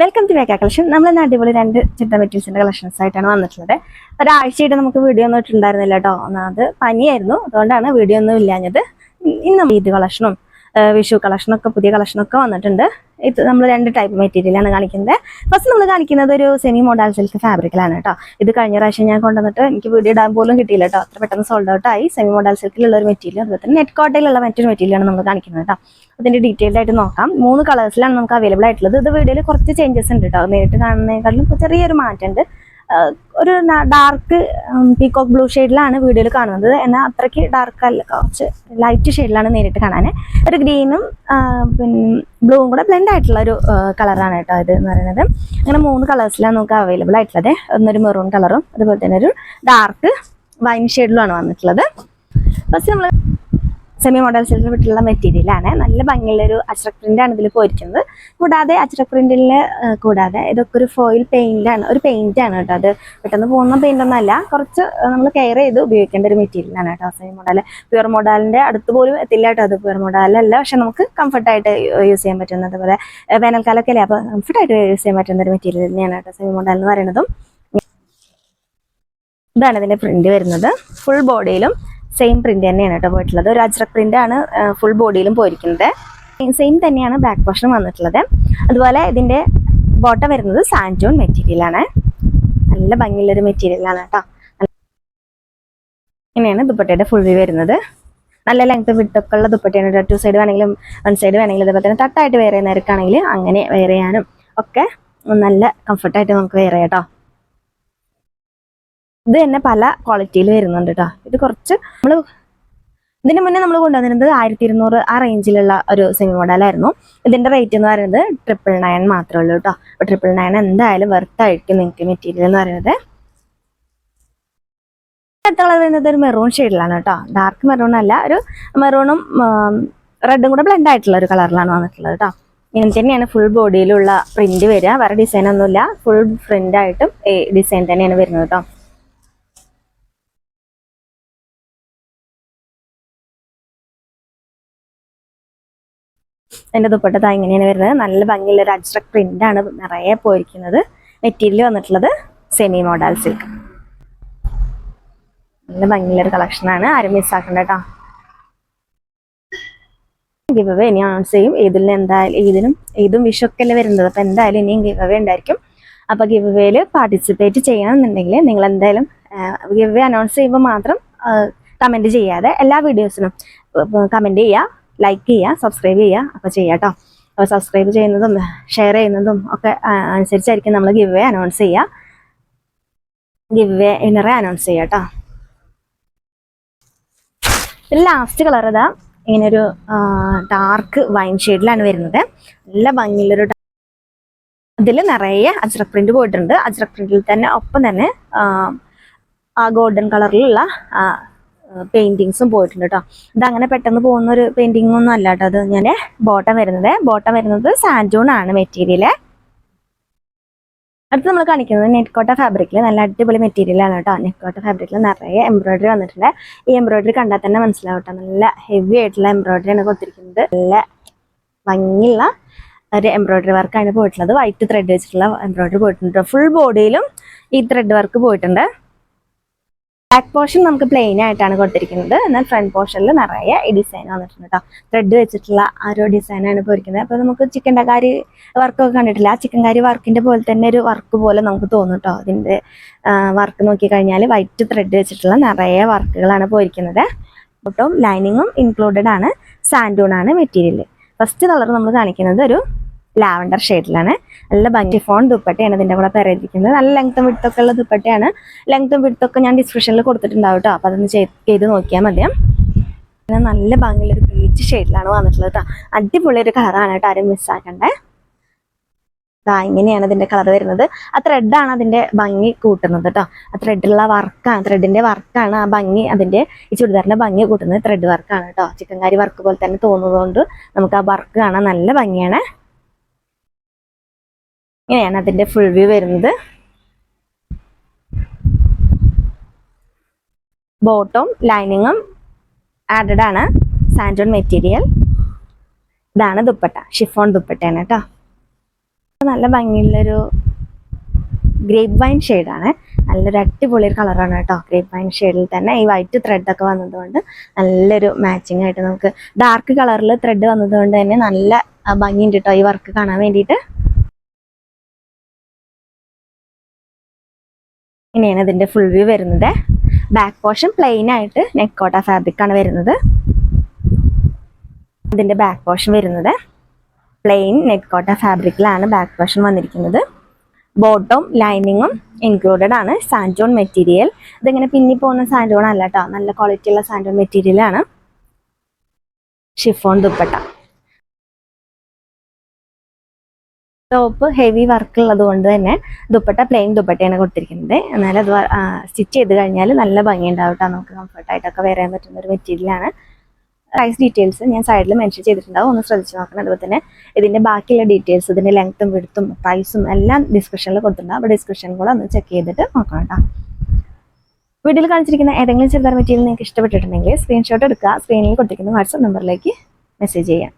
Welcome to വേക്ക collection നമ്മൾ ഇന്ന് അടിപൊളി രണ്ട് ചിത്ര മെറ്റീരിയൽസിന്റെ കളക്ഷൻസ് ആയിട്ടാണ് വന്നിട്ടുള്ളത്. ഒരാഴ്ചയായിട്ട് നമുക്ക് വീഡിയോ ഒന്നും ഇട്ടുണ്ടായിരുന്നില്ല കേട്ടോ ഒന്നാമത് പനിയായിരുന്നു. അതുകൊണ്ടാണ് വീഡിയോ ഒന്നും ഇല്ലാഞ്ഞത്. ഇന്ന് ഇത് കളക്ഷനും വിഷു കളക്ഷനൊക്കെ പുതിയ കളക്ഷനൊക്കെ വന്നിട്ടുണ്ട്. ഇത് നമ്മൾ രണ്ട് ടൈപ്പ് മെറ്റീരിയലാണ് കാണിക്കുന്നത്. ഫസ്റ്റ് നമ്മൾ കാണിക്കുന്നത് ഒരു സെമി മോഡൽ സിൽക്ക് ഫാബ്രിക്കിലാണ് കേട്ടോ ഇത് കഴിഞ്ഞ പ്രാവശ്യം ഞാൻ കൊണ്ടുവന്നിട്ട് എനിക്ക് വീഡിയോ ഇടാൻ പോലും കിട്ടിയില്ല കേട്ടോ അത്ര പെട്ടെന്ന് സോൾഡ് ഔട്ട് ആയി. സെമി മോഡൽ സിൽക്കിലുള്ള ഒരു മെറ്റീരിയൽ അതുപോലെ തന്നെ നെറ്റ് കോട്ടയിലുള്ള മറ്റൊരു മെറ്റീരിയലാണ് നമ്മൾ കാണിക്കുന്നത് കേട്ടോ അതിന്റെ ഡീറ്റെയിൽഡ് ആയിട്ട് നോക്കാം. മൂന്ന് കളേഴ്സിലാണ് നമുക്ക് അവൈലബിൾ ആയിട്ടുള്ളത്. ഇത് വീഡിയോയിൽ കുറച്ച് ചേഞ്ചസ് ഉണ്ട് കേട്ടോ നേരിട്ട് കാണുന്നതിനേക്കാളും ചെറിയൊരു മാറ്റമുണ്ട് ഒരു ഡാർക്ക് പീകോക്ക് ബ്ലൂ ഷെയ്ഡിലാണ് വീഡിയോയിൽ കാണുന്നത്. എന്നാൽ അത്രയ്ക്ക് ഡാർക്ക് അല്ല. കുറച്ച് ലൈറ്റ് ഷെയ്ഡിലാണ് നേരിട്ട് കാണാൻ ഒരു ഗ്രീനും പിന്നെ ബ്ലൂവും കൂടെ ബ്ലെൻഡ് ആയിട്ടുള്ള ഒരു കളറാണ് കേട്ടോ ഇത് എന്ന് പറയുന്നത്. അങ്ങനെ മൂന്ന് കളേഴ്സിലാണ് നമുക്ക് അവൈലബിൾ ആയിട്ടുള്ളത്. ഒന്നൊരു മെറൂൺ കളറും അതുപോലെ തന്നെ ഒരു ഡാർക്ക് വൈൻ ഷെയ്ഡിലുമാണ് വന്നിട്ടുള്ളത്. ഫസ്റ്റ് നമ്മൾ സെമി മോഡൽ സിൽക്കിൽ വിട്ടുള്ള മെറ്റീരിയലാണ് നല്ല ഭംഗിയുള്ള ഒരു അച്രക് പ്രിന്റ് ആണ് ഇതിൽ പോയിരിക്കുന്നത്. കൂടാതെ അച്രക് പ്രിന്റിൽ കൂടാതെ ഇതൊക്കെ ഒരു ഫോയിൽ ആണ്. ഒരു പെയിന്റ് ആണ് കേട്ടോ അത്. പെട്ടെന്ന് പോകുന്ന പെയിന്റ് ഒന്നല്ല കുറച്ച് നമ്മൾ കെയർ ചെയ്ത് ഉപയോഗിക്കേണ്ട ഒരു മെറ്റീരിയലാണ് കേട്ടോ സെമി മോഡൽ പ്യുവർ മോഡലിന്റെ അടുത്ത് പോലും എത്തില്ല കേട്ടോ അത് പ്യുവർ മോഡലല്ല പക്ഷെ നമുക്ക് കംഫർട്ടായിട്ട് യൂസ് ചെയ്യാൻ പറ്റുന്നത് അതുപോലെ വേനൽക്കാലമൊക്കെ അല്ലേ? അപ്പോൾ കംഫർട്ടായിട്ട് യൂസ് ചെയ്യാൻ പറ്റുന്ന ഒരു മെറ്റീരിയൽ തന്നെയാണ് കേട്ടോ സെമി മോഡൽ എന്ന് പറയുന്നതും. ഇതാണ് ഇതിന്റെ പ്രിന്റ് വരുന്നത്. ഫുൾ ബോഡിയിലും സെയിം പ്രിന്റ് തന്നെയാണ് കേട്ടോ പോയിട്ടുള്ളത്. ഒരു അജ്രക് പ്രിന്റ് ആണ് ഫുൾ ബോഡിയിലും പോയിരിക്കുന്നത്. സെയിം തന്നെയാണ് ബാക്ക് പോർഷൻ വന്നിട്ടുള്ളത്. അതുപോലെ ഇതിന്റെ ബോട്ടം വരുന്നത് സാൻജോൺ മെറ്റീരിയൽ ആണ്. നല്ല ഭംഗിയുള്ളൊരു മെറ്റീരിയൽ ആണ് കേട്ടോ. ഇങ്ങനെയാണ് ദുപ്പട്ടയുടെ ഫുൾ വ്യൂ വരുന്നത്. നല്ല ലെങ്ത് വിട്ടൊക്കെ ഉള്ള ദുപ്പട്ടയാണ്. ടു സൈഡ് വേണമെങ്കിലും വൺ സൈഡ് വേണമെങ്കിലും അതുപോലെ തന്നെ തട്ടായിട്ട് വേറെ ചെയ്യുന്നവർക്കാണെങ്കിൽ അങ്ങനെ വേറെയാനും ഒക്കെ നല്ല കംഫർട്ടായിട്ട് നമുക്ക് വേറെ കേട്ടോ. ഇത് തന്നെ പല ക്വാളിറ്റിയിൽ വരുന്നുണ്ട് കേട്ടോ ഇത് കുറച്ച് നമ്മൾ ഇതിന് മുന്നേ നമ്മൾ കൊണ്ടുവന്നിരുന്നത് ആയിരത്തി ഇരുന്നൂറ് ആ റേഞ്ചിലുള്ള ഒരു സെമി മോഡലായിരുന്നു ഇതിന്റെ റേറ്റ് എന്ന് പറയുന്നത് ട്രിപ്പിൾ നയൻ മാത്രമേ ഉള്ളൂ കേട്ടോ അപ്പൊ ട്രിപ്പിൾ നയൻ എന്തായാലും വെർത്ത് ആയിരിക്കും നിങ്ങൾക്ക് മെറ്റീരിയൽ എന്ന് പറയുന്നത്. അടുത്ത കളർ വരുന്നത് ഒരു മെറൂൺ ഷെയ്ഡിലാണ് കേട്ടോ ഡാർക്ക് മെറൂൺ അല്ല ഒരു മെറൂണും റെഡും കൂടെ ബ്ലെൻഡ് ആയിട്ടുള്ള ഒരു കളറിലാണ് വന്നിട്ടുള്ളത് കേട്ടോ ഇങ്ങനെ തന്നെയാണ് ഫുൾ ബോഡിയിലുള്ള പ്രിന്റ് വരിക. വേറെ ഡിസൈൻ ഒന്നുമില്ല. ഫുൾ പ്രിന്റ് ആയിട്ടും ഡിസൈൻ തന്നെയാണ് വരുന്നത് കേട്ടോ അതിന്റെ ദുപ്പട്ട ഇങ്ങനെയാണ് വരുന്നത്. നല്ല ഭംഗിയുള്ള ഒരു അജ്രക് പ്രിന്റ് ആണ് നിറയെ പോയിരിക്കുന്നത്. മെറ്റീരിയൽ വന്നിട്ടുള്ളത് സെമി മോഡൽ സിൽക്ക് നല്ല ഭംഗിയുള്ള ഒരു കളക്ഷൻ ആണ്. ആരും മിസ്സാക്കണ്ട കേട്ടോ ഗിവ് ഇനി അനൗൺസ് ചെയ്യും. ഇതിൽ എന്തായാലും ഇതിനും ഇതും വിഷൊക്കെ അല്ലേ വരുന്നത്. അപ്പൊ എന്തായാലും ഇനിയും ഗിവ് അവേ ഉണ്ടായിരിക്കും. അപ്പൊ ഗിവ് അവേയിൽ പാർട്ടിസിപ്പേറ്റ് ചെയ്യണമെന്നുണ്ടെങ്കിൽ നിങ്ങൾ എന്തായാലും ഗിവ് അവേ അനൗൺസ് ചെയ്യുമ്പോൾ മാത്രം കമന്റ് ചെയ്യാതെ എല്ലാ വീഡിയോസിനും കമന്റ് ചെയ്യുക. ലൈക്ക് ചെയ്യുക സബ്സ്ക്രൈബ് ചെയ്യുക അപ്പോൾ ചെയ്യാം കേട്ടോ. അപ്പോൾ സബ്സ്ക്രൈബ് ചെയ്യുന്നതും ഷെയർ ചെയ്യുന്നതും ഒക്കെ അനുസരിച്ചായിരിക്കും നമ്മൾ ഗിവ് വേ അനൗൺസ് ചെയ്യുക. ഗിവ് വേ വിന്നറെ അനൗൺസ് ചെയ്യാം കേട്ടോ. ലാസ്റ്റ് കളർ ഇതാ. ഇങ്ങനെ ഒരു ഡാർക്ക് വൈൻ ഷെയ്ഡിലാണ് വരുന്നത്. നല്ല ഭംഗിയുള്ളൊരു ഇതിൽ നിറയെ അജ്രക് പ്രിന്റ് പോയിട്ടുണ്ട്. അജ്രക് പ്രിന്റിൽ തന്നെ ഒപ്പം തന്നെ ആ ഗോൾഡൻ കളറിലുള്ള പെയിന്റിങ്സും പോയിട്ടുണ്ട് കേട്ടോ ഇത് അങ്ങനെ പെട്ടെന്ന് പോകുന്ന ഒരു പെയിന്റിംഗ് ഒന്നും അല്ല കേട്ടോ അത് ഞാൻ ബോട്ടം വരുന്നത്. ബോട്ടം വരുന്നത് സാൻജൂൺ ആണ് മെറ്റീരിയൽ അടുത്ത് നമ്മൾ കാണിക്കുന്നത് നെറ്റ്കോട്ട ഫാബ്രിക്കിൽ നല്ല അടിപൊളി മെറ്റീരിയലാണ് കേട്ടോ നെറ്റ്കോട്ട ഫാബ്രിക്കിൽ നിറയെ എംബ്രോയിഡറി വന്നിട്ടുണ്ട്. ഈ എംബ്രോയിഡറി കണ്ടാൽ തന്നെ മനസ്സിലാവും കേട്ടോ നല്ല ഹെവി ആയിട്ടുള്ള എംബ്രോയിഡറി ആണ് കൊടുത്തിരിക്കുന്നത്. നല്ല ഭംഗിയുള്ള ഒരു എംബ്രോയിഡറി വർക്കാണ് പോയിട്ടുള്ളത്. വൈറ്റ് ത്രെഡ് വെച്ചിട്ടുള്ള എംബ്രോയിഡറി പോയിട്ടുണ്ട് ഫുൾ ബോഡിയിലും ഈ ത്രെഡ് വർക്ക് പോയിട്ടുണ്ട്. ബാക്ക് പോർഷൻ നമുക്ക് പ്ലെയിൻ ആയിട്ടാണ് കൊടുത്തിരിക്കുന്നത്. എന്നാൽ ഫ്രണ്ട് പോർഷനിൽ നിറയെ ഈ ഡിസൈൻ വന്നിട്ടുണ്ട് കേട്ടോ ത്രെഡ് വെച്ചിട്ടുള്ള ആ ഒരു ഡിസൈനാണ് ഇരിക്കുന്നത് അപ്പോൾ നമുക്ക് ചിക്കൻ കാരി വർക്കൊക്കെ കണ്ടിട്ടില്ല? ആ ചിക്കൻ കാരി വർക്കിന്റെ പോലെ തന്നെ ഒരു വർക്ക് പോലെ നമുക്ക് തോന്നും കേട്ടോ അതിന്റെ വർക്ക് നോക്കിക്കഴിഞ്ഞാൽ വൈറ്റ് ത്രെഡ് വെച്ചിട്ടുള്ള നിറയെ വർക്കുകളാണ് പോയിരിക്കുന്നത് ഒട്ടും ലൈനിങ്ങും ഇൻക്ലൂഡഡ് ആണ്. സാൻഡൂൺ ആണ് മെറ്റീരിയൽ ഫസ്റ്റ് കളർ നമ്മൾ കാണിക്കുന്നത് ഒരു ലാവൻഡർ ഷെയ്ഡിലാണ്. നല്ല ഭംഗി. ഫോൺ ദുപ്പട്ടയാണ് ഇതിന്റെ കൂടെ പെരയിരിക്കുന്നത് നല്ല ലെങ്ത്തും വിടുത്തൊക്കെ ഉള്ള ദുപ്പട്ടയാണ്. ലെങ്ത്തും വിടുത്തൊക്കെ ഞാൻ ഡിസ്ക്രിപ്ഷനിൽ കൊടുത്തിട്ടുണ്ടാവും കേട്ടോ. അപ്പോൾ അതൊന്ന് ചെയ്ത് നോക്കിയാൽ മതിയാം പിന്നെ നല്ല ഭംഗിയുള്ളൊരു ബീച്ച് ഷെയ്ഡിലാണ് വന്നിട്ടുള്ളത് കേട്ടോ. അടിപൊളി ഒരു കളറാണ് കേട്ടോ. ആരും മിസ്സാക്കണ്ടേ ദാ ഇങ്ങനെയാണ് ഇതിന്റെ കളർ വരുന്നത്. ആ ത്രെഡാണ് അതിന്റെ ഭംഗി കൂട്ടുന്നത് കേട്ടോ. ആ ത്രെഡുള്ള വർക്കാണ് ത്രെഡിന്റെ വർക്കാണ് ആ ഭംഗി അതിന്റെ ഈ ചുരിദാറിന്റെ ഭംഗി കൂട്ടുന്നത് ത്രെഡ് വർക്കാണ് കേട്ടോ. ചിക്കൻകാരി വർക്ക് പോലെ തന്നെ തോന്നുന്നതുകൊണ്ട് നമുക്ക് ആ വർക്ക് കാണാൻ നല്ല ഭംഗിയാണ്. ഇങ്ങനെയാണ് അതിന്റെ ഫുൾ വ്യൂ വരുന്നത്. ബോട്ടും ലൈനിങ്ങും ആഡഡ് ആണ്. സാൻഡോൺ മെറ്റീരിയൽ ഇതാണ് ദുപ്പട്ട. ഷിഫോൺ ദുപ്പട്ടയാണ് കേട്ടോ. നല്ല ഭംഗിയുള്ളൊരു ഗ്രേപ്പ് വൈൻ ഷെയ്ഡാണ് നല്ലൊരു അടിപൊളി ഒരു കളറാണ് കേട്ടോ. ഗ്രേപ്പ് വൈൻ ഷെയ്ഡിൽ തന്നെ ഈ വൈറ്റ് ത്രെഡ് ഒക്കെ വന്നതുകൊണ്ട് നല്ലൊരു മാച്ചിങ് ആയിട്ട് നമുക്ക് ഡാർക്ക് കളറിൽ ത്രെഡ് വന്നതുകൊണ്ട് തന്നെ നല്ല ഭംഗിയുണ്ട് കേട്ടോ ഈ വർക്ക് കാണാൻ വേണ്ടിയിട്ട്. ഇങ്ങനെയാണ് ഇതിന്റെ ഫുൾ വ്യൂ വരുന്നത്. ബാക്ക് പോർഷൻ പ്ലെയിൻ ആയിട്ട് നെക്കോട്ട ഫാബ്രിക്കാണ് വരുന്നത്. ഇതിന്റെ ബാക്ക് പോർഷൻ വരുന്നത്. പ്ലെയിൻ നെക്കോട്ട ഫാബ്രിക്കിലാണ് ബാക്ക് പോർഷൻ വന്നിരിക്കുന്നത്. ബോട്ടം ലൈനിങ്ങും ഇൻക്ലൂഡഡ് ആണ്. സാൻഡോൺ മെറ്റീരിയൽ ഇതിങ്ങനെ പിന്നി പോകുന്ന സാൻഡോൺ അല്ല കേട്ടോ നല്ല ക്വാളിറ്റിയുള്ള സാൻഡോൺ മെറ്റീരിയൽ ആണ്. Chiffon dupatta. Top heavy work ഉള്ളത് കൊണ്ട് തന്നെ ദുപ്പട്ട പ്ലെയിൻ ദുപ്പട്ടയാണ് കൊടുത്തിരിക്കുന്നത്. എന്നാൽ അത് സ്റ്റിച്ച് ചെയ്ത് കഴിഞ്ഞാൽ നല്ല ഭംഗി ഉണ്ടാവും കേട്ടോ നമുക്ക് കംഫർട്ടായിട്ടൊക്കെ വരാൻ പറ്റുന്ന ഒരു മെറ്റീരിയലാണ് പ്രൈസ് ഡീറ്റെയിൽസ് ഞാൻ സൈഡിൽ മെൻഷൻ ചെയ്തിട്ടുണ്ടാവും. ഒന്ന് ശ്രദ്ധിച്ച് നോക്കണം. അതുപോലെ തന്നെ ഇതിന്റെ ബാക്കിയുള്ള ഡീറ്റെയിൽസ് ഇതിന്റെ ലെങ്ത്തും വിടുത്തും പ്രൈസും എല്ലാം ഡിസ്ക്രിപ്ഷനിൽ കൊടുത്തിട്ടുണ്ട്. അപ്പോൾ ഡിസ്ക്രിപ്ഷൻ കൂടെ ഒന്ന് ചെക്ക് ചെയ്തിട്ട് നോക്കാം കേട്ടോ വീഡിയോയിൽ കാണിച്ചിരിക്കുന്ന ഏതെങ്കിലും ചെറുതാർ മെറ്റീരിയൽ നിങ്ങൾക്ക് ഇഷ്ടപ്പെട്ടിട്ടുണ്ടെങ്കിൽ സ്ക്രീൻഷോട്ട് എടുക്കുക. സ്ക്രീനിൽ കൊടുത്തിരിക്കുന്ന വാട്സപ്പ് നമ്പറിലേക്ക് മെസ്സേജ് ചെയ്യാം.